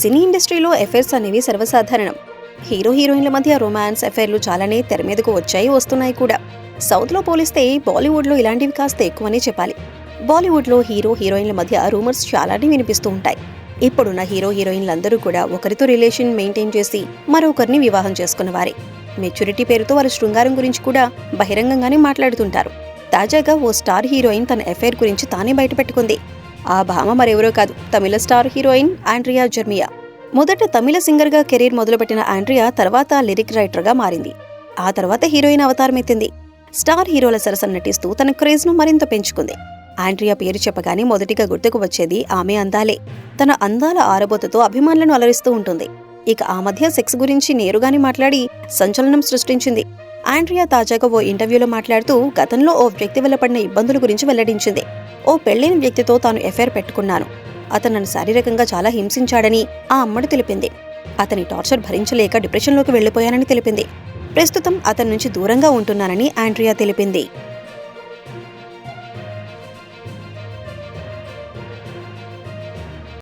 సినీ ఇండస్ట్రీలో ఎఫైర్స్ అనేవి సర్వసాధారణం. హీరో హీరోయిన్ల మధ్య రొమాన్స్ ఎఫైర్లు చాలానే తెర మీదకు వచ్చాయి వస్తున్నాయి కూడా. సౌత్లో పోలిస్తే బాలీవుడ్లో ఇలాంటివి కాస్త ఎక్కువనే చెప్పాలి. బాలీవుడ్లో హీరో హీరోయిన్ల మధ్య రూమర్స్ చాలానే వినిపిస్తూ ఉంటాయి. ఇప్పుడున్న హీరో హీరోయిన్లందరూ కూడా ఒకరితో రిలేషన్ మెయింటైన్ చేసి మరొకరిని వివాహం చేసుకున్నవారే మెచ్యూరిటీ పేరుతో వారి శృంగారం గురించి కూడా బహిరంగంగానే మాట్లాడుతుంటారు. తాజాగా ఓ స్టార్ హీరోయిన్ తన ఎఫైర్ గురించి తానే బయటపెట్టుకుంది. ఆ భామ మరెవరో కాదు తమిళ స్టార్ హీరోయిన్ ఆండ్రియా జర్మియా. మొదట తమిళ సింగర్గా కెరీర్ మొదలుపెట్టిన ఆండ్రియా తర్వాత లిరిక్ రైటర్గా మారింది. ఆ తర్వాత హీరోయిన్ అవతారం ఎత్తింది. స్టార్ హీరోల సరసన నటిస్తూ తన క్రేజ్ను మరింత పెంచుకుంది. ఆండ్రియా పేరు చెప్పగానే మొదటిగా గుర్తుకు వచ్చేది ఆమె అందాలే. తన అందాల ఆరబోతతో అభిమానులను అలరిస్తూ ఉంటుంది. ఇక ఆ మధ్య సెక్స్ గురించి నేరుగానే మాట్లాడి సంచలనం సృష్టించింది. ఆండ్రియా తాజాగా ఓ ఇంటర్వ్యూలో మాట్లాడుతూ గతంలో ఓ వ్యక్తి వల్ల పడిన ఇబ్బందుల గురించి వెల్లడించింది. ఓ పెళ్ళిన వ్యక్తితో తాను ఎఫైర్ పెట్టుకున్నాను. అతను నన్ను శారీరకంగా చాలా హింసించాడని ఆ అమ్మడు తెలిపింది. అతని టార్చర్ భరించలేక డిప్రెషన్లోకి వెళ్ళిపోయానని తెలిపింది. ప్రస్తుతం అతని నుంచి దూరంగా ఉంటున్నానని ఆండ్రియా తెలిపింది.